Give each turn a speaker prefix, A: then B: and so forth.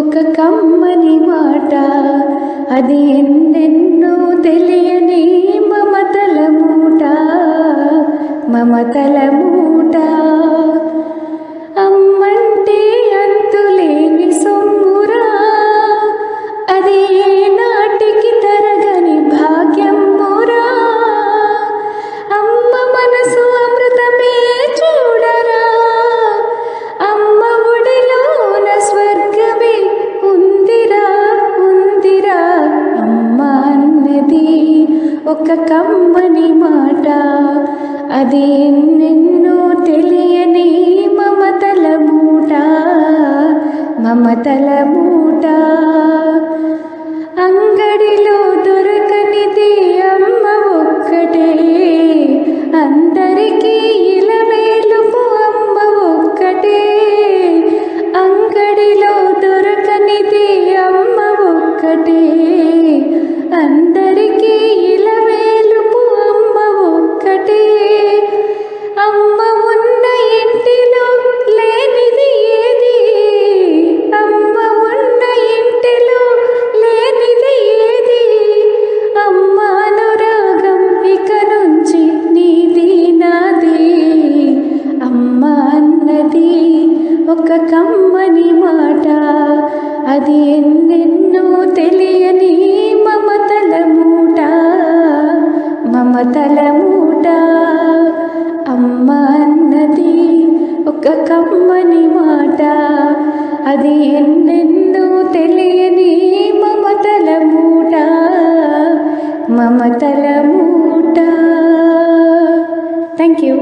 A: ఒక కమ్మని మాట. అది ఎన్నెన్నో తెలియని మమతల మూట. మమతల ఒక కమ్మని మాట. అది ఎన్నెన్నో తెలియని మమతల మూట. మమతల అది ఎన్నెన్నో తెలియని మమతల మూట మమతల మూట. Thank you